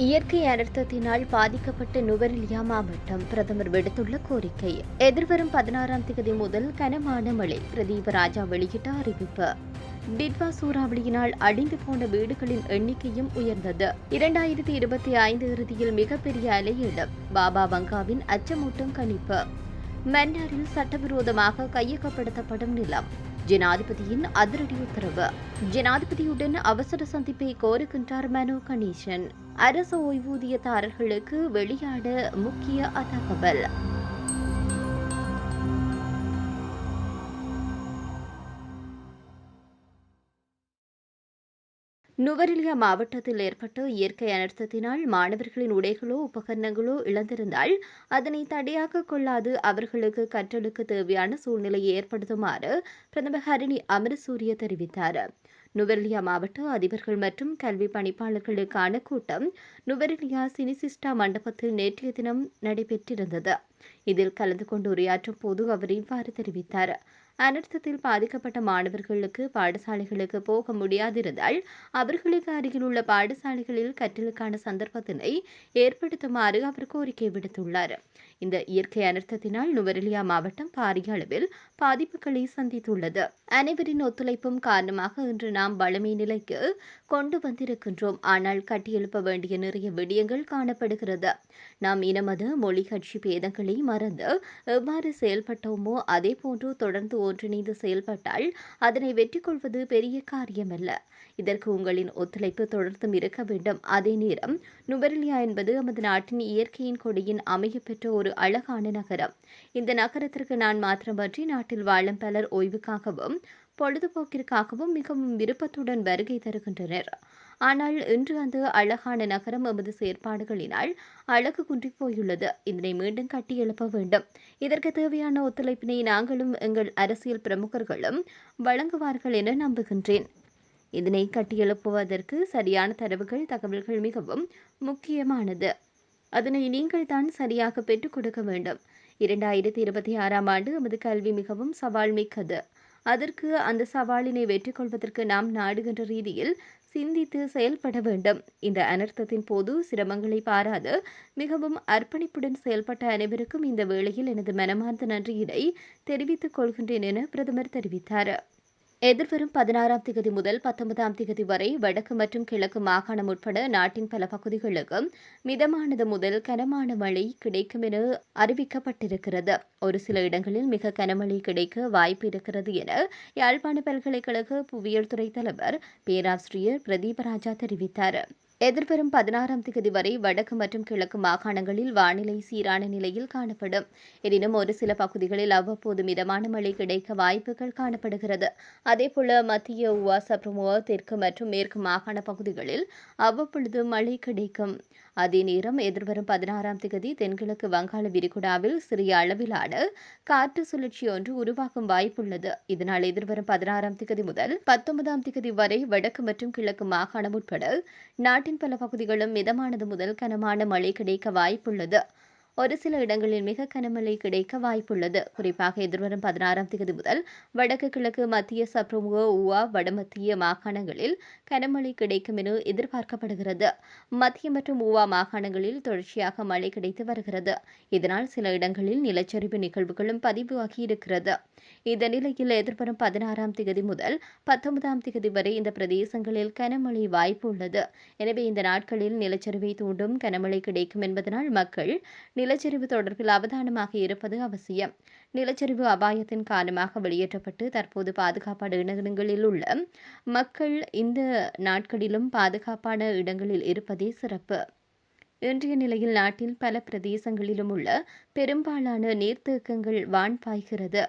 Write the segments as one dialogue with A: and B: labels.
A: இயற்கை அனர்த்தத்தினால் பாதிக்கப்பட்ட நுவரெலியா மாவட்டம் பிரதமர் விடுத்துள்ள கோரிக்கை. எதிர்வரும் பதினாறாம் தேதி முதல் கனமான மழை பிரதீப ராஜா வெளியிட்ட அறிவிப்பு. டிட்வா சூறாவளியினால் அழிந்து போன வீடுகளின் எண்ணிக்கையும் உயர்ந்தது. இரண்டாயிரத்தி இருபத்தி ஐந்து இறுதியில் மிகப்பெரிய அலையிடம் பாபா பங்காவின் அச்சமூட்டும் கணிப்பு. மன்னாரில் சட்டவிரோதமாக கையகப்படுத்தப்படும் நிலம் ஜனாதிபதியின் அதிரடி உத்தரவு. ஜனாதிபதியுடன் அவசர சந்திப்பை கோருகின்றார் மனோ கணேசன். அரசு ஓய்வூதியதாரர்களுக்கு வெளியாட முக்கிய தகவல் நுவரெலியா மாவட்டத்தில் ஏற்பட்ட இயற்கை அனர்த்தத்தினால் மாணவர்களின் உடைகளோ உபகரணங்களோ இழந்திருந்தால் அதனை தடையாக கொள்ளாது அவர்களுக்கு கற்றலுக்கு தேவையான சூழ்நிலையை ஏற்படுத்துமாறு பிரதமர் ஹரிணி அமரசூரிய தெரிவித்தார். நுவரெலியா மாவட்ட அதிபர்கள் மற்றும் கல்வி பணிப்பாளர்களுக்கான கூட்டம் நுவரெலியா சினிசிஸ்டா மண்டபத்தில் நேற்றைய தினம் நடைபெற்றிருந்தது. இதில் கலந்து கொண்டு உரையாற்றும் போது அவர் இவ்வாறு தெரிவித்தார். அனர்த்தத்தில் பாதிக்கப்பட்ட மாணவர்களுக்கு பாடசாலைகளுக்கு போக முடியாதிருந்தால் அவர்களுக்கு அருகில் உள்ள பாடசாலைகளில் கற்றலுக்கான சந்தர்ப்பத்தினை ஏற்படுத்துமாறு அவர் கோரிக்கை விடுத்துள்ளார். இந்த இயற்கை அனர்த்தத்தினால் நுவரெலியா மாவட்டம் பாரிய அளவில் பாதிப்புகளை சந்தித்துள்ளது. அனைவரின் ஒத்துழைப்பும் காரணமாக இன்று நாம் வளமை நிலைக்கு கொண்டு வந்திருக்கின்றோம். ஆனால் கட்டியெழுப்ப வேண்டிய நிறைய விடயங்கள் காணப்படுகிறது. நாம் இனமத மொழி கட்சி பேதங்களை மறந்து எவ்வாறு செயல்பட்டோமோ அதே போன்று தொடர்ந்து ஒன்றிணைந்து செயல்பட்டால் அதனை வெற்றி கொள்வது பெரிய காரியமல்ல. இதற்கு உங்களின் ஒத்துழைப்பு தொடர்ந்தும் இருக்க வேண்டும். அதே நேரம் நுவரெலியா என்பது நமது நாட்டின் இயற்கையின் கொடியின் அமையப்பெற்ற ஒரு அழகான நகரம். இந்த நகரத்திற்கு நான் மாத்திரமன்றி நாட்டில் வாழும் பலர் ஓய்வுக்காகவும் பொழுதுபோக்கிற்காகவும் மிகவும் விருப்பத்துடன் வருகை தருகின்றனர். ஆனால் இன்று அந்த அழகான நகரம் எமது செயற்பாடுகளினால் அழகு குன்றி போயுள்ளது. இதனை மீண்டும் கட்டி எழுப்ப வேண்டும். இதற்கு தேவையான ஒத்துழைப்பினை நாங்களும் எங்கள் அரசியல் பிரமுகர்களும் வழங்குவார்கள் என நம்புகின்றேன். இதனை கட்டியெழுப்புவதற்கு சரியான தரவுகள் தகவல்கள் மிகவும் முக்கியமானது. அதனை நீங்கள் தான் சரியாக பெற்றுக் கொடுக்க வேண்டும். இரண்டாயிரத்தி இருபத்தி ஆறாம் ஆண்டு நமது கல்வி மிகவும் சவால் மிக்கது. அதற்கு அந்த சவாலினை வெற்றி கொள்வதற்கு நாம் நாடுகின்ற ரீதியில் சிந்தித்து செயல்பட வேண்டும். இந்த அனர்த்தத்தின் போது சிரமங்களை பாராது மிகவும் அர்ப்பணிப்புடன் செயல்பட்ட அனைவருக்கும் இந்த வேளையில் எனது மனமார்ந்த நன்றியினை தெரிவித்துக் கொள்கின்றேன் என பிரதமர் தெரிவித்தார். எதிர்வரும் பதினாறாம் திகதி முதல் பத்தொன்பதாம் திகதி வரை வடக்கு மற்றும் கிழக்கு மாகாணம் உட்பட நாட்டின் பல பகுதிகளுக்கு மிதமானது முதல் கனமான மழை கிடைக்கும் என அறிவிக்கப்பட்டிருக்கிறது. ஒரு சில இடங்களில் மிக கனமழை கிடைக்க வாய்ப்பு இருக்கிறது என யாழ்ப்பாண பல்கலைக்கழக புவியியல் துறை தலைவர் பேராசிரியர் பிரதீபராஜா தெரிவித்தார். எதிர்வரும் பதினாறாம் தேதி வரை வடக்கு மற்றும் கிழக்கு மாகாணங்களில் வானிலை சீரான நிலையில் காணப்படும். எனினும் ஒரு சில பகுதிகளில் அவ்வப்போது மிதமான மழை கிடைக்க வாய்ப்புகள் காணப்படுகிறது. அதேபோல மத்திய உவா சப்ரமுவா தெற்கு மற்றும் மேற்கு மாகாண பகுதிகளில் அவ்வப்பொழுது மழை கிடைக்கும். அதே நேரம் எதிர்வரும் பதினாறாம் தேதி தென்கிழக்கு வங்காள விரிகுடாவில் சிறிய அளவிலான காற்று சுழற்சி ஒன்று உருவாகும் வாய்ப்புள்ளது. இதனால் எதிர்வரும் பதினாறாம் தேதி முதல் பத்தொன்பதாம் தேதி வரை வடக்கு மற்றும் கிழக்கு மாகாணம் உட்பட நாட்டின் பல பகுதிகளும் மிதமானது முதல் கனமான மழை கிடைக்க வாய்ப்புள்ளது. ஒரு சில இடங்களில் மிக கனமழை கிடைக்க வாய்ப்புள்ளது. குறிப்பாக எதிர்வரும் பதினாறாம் தேதி முதல் வடக்கு கிழக்கு மத்திய சப்ரமுக உவா வடமத்திய மாகாணங்களில் கனமழை கிடைக்கும் என எதிர்பார்க்கப்படுகிறது. மத்திய மற்றும் உவா மாகாணங்களில் தொடர்ச்சியாக மழை கிடைத்து வருகிறது. இதனால் சில இடங்களில் நிலச்சரிவு நிகழ்வுகளும் பதிவாகியிருக்கிறது. இந்த நிலையில் எதிர்வரும் பதினாறாம் தேதி முதல் பத்தொன்பதாம் தேதி வரை இந்த பிரதேசங்களில் கனமழை வாய்ப்பு உள்ளது. எனவே இந்த நாட்களில் நிலச்சரிவை தூண்டும் கனமழை கிடைக்கும் என்பதனால் மக்கள் நிலச்சரிவு தொடர்பில் அவதானமாக இருப்பது அவசியம். நிலச்சரிவு அபாயத்தின் காரணமாக வெளியேற்றப்பட்டு தற்போது பாதுகாப்பான இடங்களில் உள்ள மக்கள் இந்த நாட்களிலும் பாதுகாப்பான இடங்களில் இருப்பதே சிறப்பு. இன்றைய நிலையில் நாட்டில் பல பிரதேசங்களிலும் உள்ள பெரும்பாலான நீர்த்தேக்கங்கள் வான் பாய்கிறது.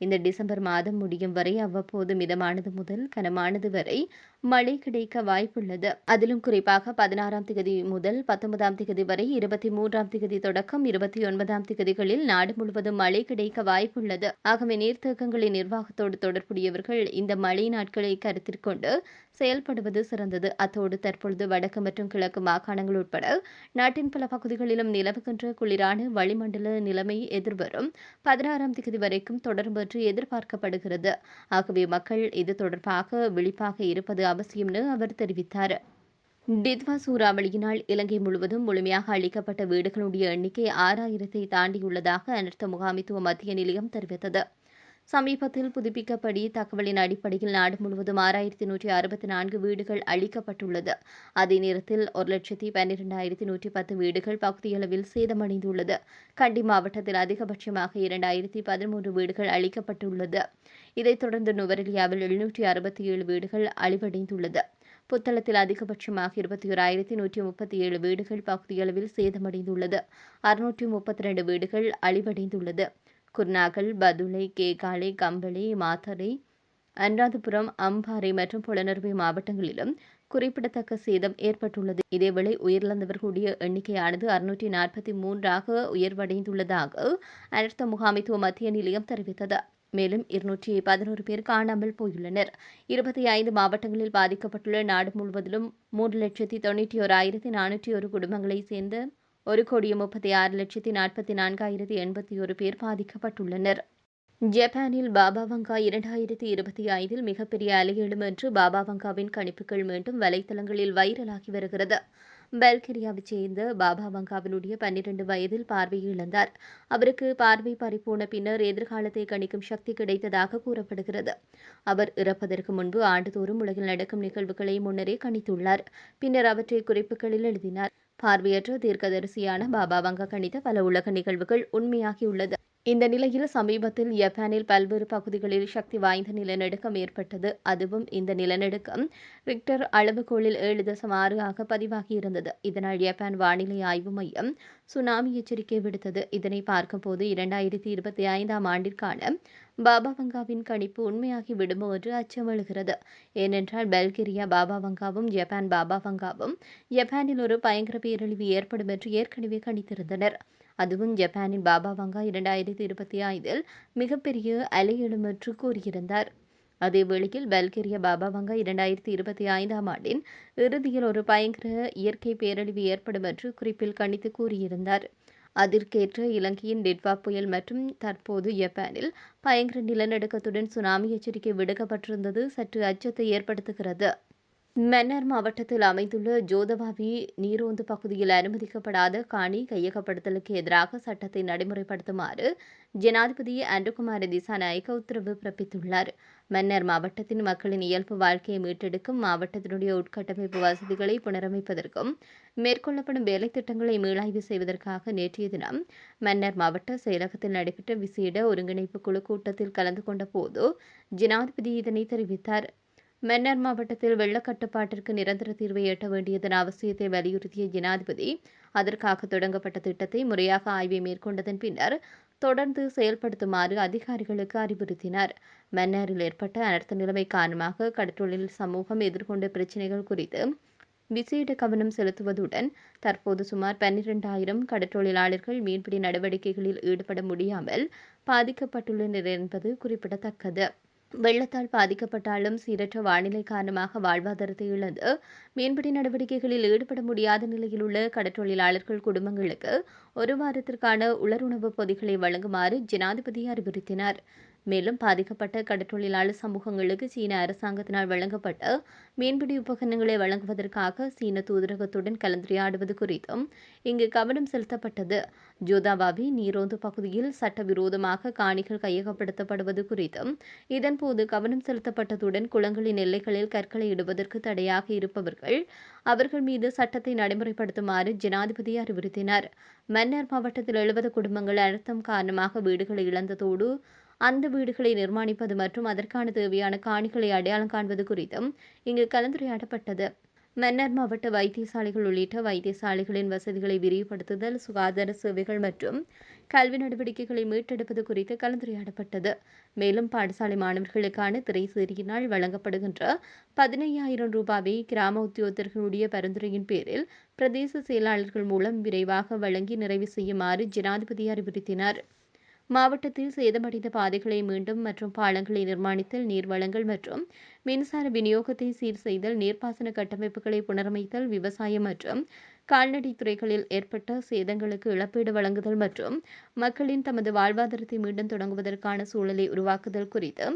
A: இந்த டிசம்பர் மாதம் முடியும் வரை அவ்வப்போது மிதமானது முதல் கனமானது வரை மழை கிடைக்க வாய்ப்புள்ளது. அதிலும் குறிப்பாக பதினாறாம் திகதி முதல் பத்தொன்பதாம் திகதி வரை இருபத்தி மூன்றாம் திகதி தொடக்கம் இருபத்தி ஒன்பதாம் திகதிகளில் நாடு முழுவதும் மழை கிடைக்க வாய்ப்புள்ளது. ஆகவே நீர்த்தேக்கங்களின் நிர்வாகத்தோடு தொடர்புடையவர்கள் இந்த மழை நாட்களை கருத்தில் கொண்டு செயல்படுவது சிறந்தது. அத்தோடு தற்பொழுது வடக்கு மற்றும் கிழக்கு மாகாணங்கள் உட்பட நாட்டின் பல பகுதிகளிலும் நிலவுகின்ற குளிரான வளிமண்டல நிலைமை எதிர்வரும் பதினாறாம் திகதி வரைக்கும் தொடரும் என்று எதிர்பார்க்கப்படுகிறது. ஆகவே மக்கள் இது தொடர்பாக விழிப்பாக இருப்பது அவசியம்னு அவர் தெரிவித்தார். டித்வா சூறாவளியினால் இலங்கை முழுவதும் முழுமையாக அளிக்கப்பட்ட வீடுகளுடைய எண்ணிக்கை ஆறாயிரத்தை தாண்டியுள்ளதாக அனர்த்த முகாமித்துவ மத்திய நிலையம் தெரிவித்தது. சமீபத்தில் புதுப்பிக்கப்படி தகவலின் அடிப்படையில் நாடு முழுவதும் ஆறாயிரத்தி நூற்றி அறுபத்தி நான்கு வீடுகள் அளிக்கப்பட்டுள்ளது அதே நேரத்தில் ஒரு லட்சத்தி பன்னிரெண்டாயிரத்தி நூற்றி பத்து வீடுகள் பகுதியளவில் சேதமடைந்துள்ளது. கண்டி மாவட்டத்தில் அதிகபட்சமாக இரண்டாயிரத்தி பதிமூன்று வீடுகள் அளிக்கப்பட்டுள்ளது இதைத் தொடர்ந்து நுவரெலியாவில் எழுநூற்றி அறுபத்தி ஏழு வீடுகள் அழிவடைந்துள்ளது. புத்தளத்தில் அதிகபட்சமாக இருபத்தி ஓராயிரத்தி நூற்றி முப்பத்தி ஏழு வீடுகள் பகுதியளவில் சேதமடைந்துள்ளது. அறுநூற்றி முப்பத்தி ரெண்டு வீடுகள் அழிவடைந்துள்ளது. குர்நாகல் பதுளை கேகாலை கம்பளி மாத்தறை அனுராதபுரம் அம்பாறை மற்றும் புலனறுவை மாவட்டங்களிலும் குறிப்பிடத்தக்க சேதம் ஏற்பட்டுள்ளது. இதேவேளை உயிரிழந்தவர்களுடைய எண்ணிக்கையானது அறுநூற்றி நாற்பத்தி மூன்றாக உயர்வடைந்துள்ளதாக அனர்த்த முகாமைத்துவ மத்திய நிலையம் தெரிவித்தது. மேலும் இருநூற்றி பதினோரு பேர் காணாமல் போயுள்ளனர். இருபத்தி ஐந்து மாவட்டங்களில் பாதிக்கப்பட்டுள்ள நாடு முழுவதிலும் மூன்று லட்சத்தி தொண்ணூற்றி ஓராயிரத்தி நானூற்றி ஒரு குடும்பங்களைச் சேர்ந்த ஒரு கோடியே முப்பத்தி ஆறு லட்சத்தி நாற்பத்தி நான்காயிரத்தி எண்பத்தி ஒரு பேர் பாதிக்கப்பட்டுள்ளனர். ஜப்பானில் பாபா வங்கா இரண்டாயிரத்தி இருபத்தி ஐந்தில் மிகப்பெரிய அலையெழும் என்று பாபா வங்காவின் கணிப்புகள் மீண்டும் வலைத்தளங்களில் வைரலாகி வருகிறது. பல்கேரியாவைச் சேர்ந்த பாபா வங்காவினுடைய பன்னிரண்டு வயதில் பார்வை இழந்தார் அவருக்கு பார்வை பறிப்போன பின்னர் எதிர்காலத்தை கணிக்கும் சக்தி கிடைத்ததாக கூறப்படுகிறது. அவர் இறப்பதற்கு முன்பு ஆண்டுதோறும் உலகில் நடக்கும் நிகழ்வுகளை முன்னரே கணித்துள்ளார். பின்னர் அவற்றை குறிப்புகளில் எழுதினார். பார்வையற்ற தீர்க்கதரிசியான பாபா வங்க கணித பல உலக நிகழ்வுகள் உண்மையாகியுள்ளது. இந்த நிலையில் சமீபத்தில் ஜப்பானில் பல்வேறு பகுதிகளில் சக்தி வாய்ந்த நிலநடுக்கம் ஏற்பட்டது. அதுவும் இந்த நிலநடுக்கம் ரிக்டர் அளவுகோலில் ஏழு தசம் ஆறு ஆக பதிவாகியிருந்தது இதனால் ஜப்பான் வானிலை ஆய்வு மையம் சுனாமி எச்சரிக்கை விடுத்தது. இதனை பார்க்கும்போது இரண்டாயிரத்தி இருபத்தி ஐந்தாம் ஆண்டிற்கான பாபா வங்காவின் கணிப்பு உண்மையாகி விடுமோ என்று அச்சமழுகிறது. ஏனென்றால் பல்கேரியா பாபா வங்காவும் ஜப்பான் பாபா வங்காவும் ஜப்பானில் ஒரு பயங்கர பேரழிவு ஏற்படும் என்று ஏற்கனவே கணித்திருந்தனர். அதுவும் ஜப்பானின் பாபா வங்கா இரண்டாயிரத்தி இருபத்தி ஐந்தில் மிகப்பெரிய அலையெழும் என்று கூறியிருந்தார். அதே வேளையில் பல்கேரியா பாபா வங்கா இரண்டாயிரத்தி இருபத்தி ஐந்தாம் ஆண்டின் இறுதியில் ஒரு பயங்கர இயற்கை பேரழிவு ஏற்படும் என்று குறிப்பில் கணித்து கூறியிருந்தார். அதற்கேற்ற இலங்கையின் டெட்வா புயல் மற்றும் தற்போது ஜப்பானில் பயங்கர நிலநடுக்கத்துடன் சுனாமி எச்சரிக்கை விடுக்கப்பட்டிருந்தது சற்று அச்சத்தை ஏற்படுத்துகிறது. மன்னார் மாவட்டத்தில் அமைந்துள்ள ஜோதவாவி நீரோந்து பகுதியில் அனுமதிக்கப்படாத காணி கையகப்படுத்தலுக்கு எதிராக சட்டத்தை நடைமுறைப்படுத்துமாறு ஜனாதிபதி அன்றுகுமார திசாநாயக்க உத்தரவு பிறப்பித்துள்ளார். மன்னர் மாவட்டத்தின் மக்களின் இயல்பு வாழ்க்கையை மீட்டெடுக்கும் மாவட்டத்தினுடைய உட்கட்டமைப்பு வசதிகளை புனரமைப்பதற்கும் மேற்கொள்ளப்படும் வேலைத்திட்டங்களை மீளாய்வு செய்வதற்காக நேற்றைய தினம் மன்னர் மாவட்ட செயலகத்தில் நடைபெற்ற விசேட ஒருங்கிணைப்பு குழு கூட்டத்தில் கலந்து கொண்ட போது ஜனாதிபதி இதனை தெரிவித்தார். மன்னார் மாவட்டத்தில் வெள்ளக்கட்டுப்பாட்டிற்கு நிரந்தர தீர்வை எட்ட வேண்டியதன் அவசியத்தை வலியுறுத்திய ஜனாதிபதி அதற்காக தொடங்கப்பட்ட திட்டத்தை முறையாக ஆய்வை மேற்கொண்டதன் பின்னர் தொடர்ந்து செயல்படுத்துமாறு அதிகாரிகளுக்கு அறிவுறுத்தினார். மன்னாரில் ஏற்பட்ட அனர்த்த நிலைமை காரணமாக கடற்றொழில் சமூகம் எதிர்கொண்ட பிரச்சினைகள் குறித்து விசேட கவனம் செலுத்துவதுடன் தற்போது சுமார் பன்னிரெண்டாயிரம் கடற்றொழிலாளர்கள் மீன்பிடி நடவடிக்கைகளில் ஈடுபட முடியாமல் பாதிக்கப்பட்டுள்ளனர் என்பது குறிப்பிடத்தக்கது. வெள்ளத்தால் பாதிக்கப்பட்டாலும் சீரற்ற வானிலை காரணமாக வாழ்வாதாரத்தை இழந்து மீன்பிடி நடவடிக்கைகளில் ஈடுபட முடியாத நிலையில் உள்ள கடற்றொழிலாளர்கள் குடும்பங்களுக்கு ஒரு வாரத்திற்கான உலருணவு பொதிகளை வழங்குமாறு ஜனாதிபதி அறிவுறுத்தினார். மேலும் பாதிக்கப்பட்ட கடற்றொழிலாளர் சமூகங்களுக்கு சீன அரசாங்கத்தினால் வழங்கப்பட்ட மீன்பிடி உபகரணங்களை வழங்குவதற்காக சீன தூதரகத்துடன் கலந்துரையாடுவது குறித்தும் இங்கு கவனம் செலுத்தப்பட்டது. ஜோதாபாவி நீரோந்து பகுதியில் சட்டவிரோதமாக காணிகள் கையகப்படுத்தப்படுவது குறித்தும் இதன்போது கவனம் செலுத்தப்பட்டதுடன் குளங்களின் எல்லைகளில் கற்களை இடுவதற்கு தடையாக இருப்பவர்கள் அவர்கள் மீது சட்டத்தை நடைமுறைப்படுத்துமாறு ஜனாதிபதி அறிவுறுத்தினார். மன்னார் மாவட்டத்தில் எழுபது குடும்பங்கள் அழுத்தம் காரணமாக வீடுகளை இழந்ததோடு அந்த வீடுகளை நிர்மாணிப்பது மற்றும் அதற்கான தேவையான காணிகளை அடையாளம் காண்பது குறித்தும் இங்கு கலந்துரையாடப்பட்டது. மன்னர் மாவட்ட வைத்தியசாலைகள் உள்ளிட்ட வைத்தியசாலைகளின் வசதிகளை விரிவுபடுத்துதல் சுகாதார சேவைகள் மற்றும் கல்வி நடவடிக்கைகளை மீட்டெடுப்பது குறித்து கலந்துரையாடப்பட்டது. மேலும் பாடசாலை மாணவர்களுக்கான திரைசேரியினால் வழங்கப்படுகின்ற பதினையாயிரம் ரூபாவை கிராம உத்தியோகத்தர்களுடைய பரிந்துரையின் பேரில் பிரதேச செயலாளர்கள் மூலம் விரைவாக வழங்கி நிறைவு செய்யுமாறு ஜனாதிபதி அறிவுறுத்தினார். மாவட்டத்தில் சேதமடைந்த பாதைகளை மீண்டும் மற்றும் பாலங்களை நிர்மாணித்தல் நீர்வளங்கள் மற்றும் மின்சார விநியோகத்தை சீர் செய்தல் நீர்ப்பாசன கட்டமைப்புகளை புனரமைத்தல் விவசாயம் மற்றும் கால்நடை துறைகளில் ஏற்பட்ட சேதங்களுக்கு இழப்பீடு வழங்குதல் மற்றும் மக்களின் தமது வாழ்வாதாரத்தை மீண்டும் தொடங்குவதற்கான சூழலை உருவாக்குதல் குறித்து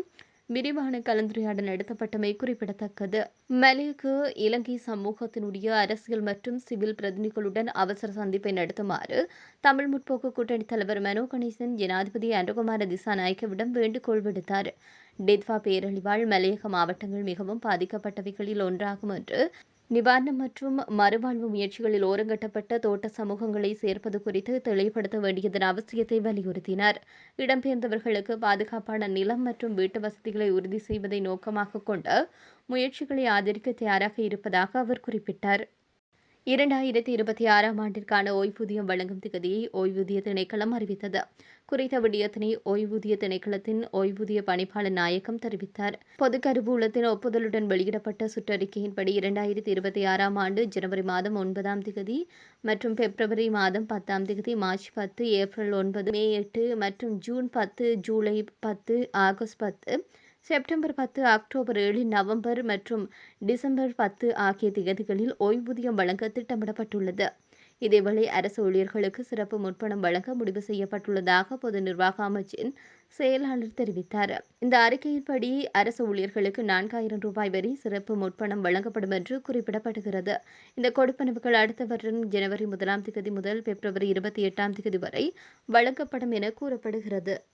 A: விரிவான கலந்துரையாடல் நடத்தப்பட்டமை குறிப்பிடத்தக்கது. மலேக்கு இலங்கை சமூகத்தினுடைய அரசியல் மற்றும் சிவில் பிரதிநிதிகளுடன் அவசர சந்திப்பை நடத்துமாறு தமிழ் முற்போக்கு கூட்டணி தலைவர் மனோ கணேசன் ஜனாதிபதி அனுகுமார திசாநாயக்கவிடம் வேண்டுகோள் விடுத்தார். டெத்வா பேரழிவால் மலையக மாவட்டங்கள் மிகவும் பாதிக்கப்பட்டவைகளில் ஒன்றாகும் என்று நிவாரணம் மற்றும் மறுவாழ்வு முயற்சிகளில் ஓரங்கட்டப்பட்ட தோட்ட சமூகங்களை சேர்ப்பது குறித்து தெளிவுபடுத்த வேண்டியதன் அவசியத்தை வலியுறுத்தினார். இடம்பெயர்ந்தவர்களுக்கு பாதுகாப்பான நிலம் மற்றும் வீட்டு வசதிகளை உறுதி செய்வதை நோக்கமாக கொண்ட முயற்சிகளை ஆதரிக்க தயாராக இருப்பதாக அவர் குறிப்பிட்டார். இரண்டாயிரத்தி இருபத்தி ஆறாம் ஆண்டிற்கான ஓய்வூதியம் வழங்கும் திகதியை ஓய்வூதிய திணைக்களம் அறிவித்தது. குறித்த விடயத்தினை ஓய்வூதிய திணைக்களத்தின் ஓய்வூதிய பணிப்பாளர் நாயகம் தெரிவித்தார். பொது கருவூலத்தின் ஒப்புதலுடன் வெளியிடப்பட்ட சுற்றறிக்கையின்படி இரண்டாயிரத்தி இருபத்தி ஆறாம் ஆண்டு ஜனவரி மாதம் ஒன்பதாம் திகதி மற்றும் பிப்ரவரி மாதம் பத்தாம் திகதி மார்ச் பத்து ஏப்ரல் ஒன்பது மே எட்டு மற்றும் ஜூன் பத்து ஜூலை பத்து ஆகஸ்ட் பத்து செப்டம்பர் பத்து அக்டோபர் ஏழு நவம்பர் மற்றும் டிசம்பர் பத்து ஆகிய திகதிகளில் ஓய்வூதியம் வழங்க திட்டமிடப்பட்டுள்ளது. இதேவேளை அரசு ஊழியர்களுக்கு சிறப்பு முற்பணம் வழங்க முடிவு செய்யப்பட்டுள்ளதாக பொது நிர்வாக அமைச்சின் செயலாளர் தெரிவித்தார். இந்த அறிக்கையின்படி அரசு ஊழியர்களுக்கு நான்காயிரம் ரூபாய் வரை சிறப்பு முற்பணம் வழங்கப்படும் என்று குறிப்பிடப்படுகிறது. இந்த கொடுப்பனவுகள் அடுத்த வருடம் ஜனவரி முதலாம் திகதி முதல் பிப்ரவரி இருபத்தி எட்டாம் திகதி வரை வழங்கப்படும் என கூறப்படுகிறது.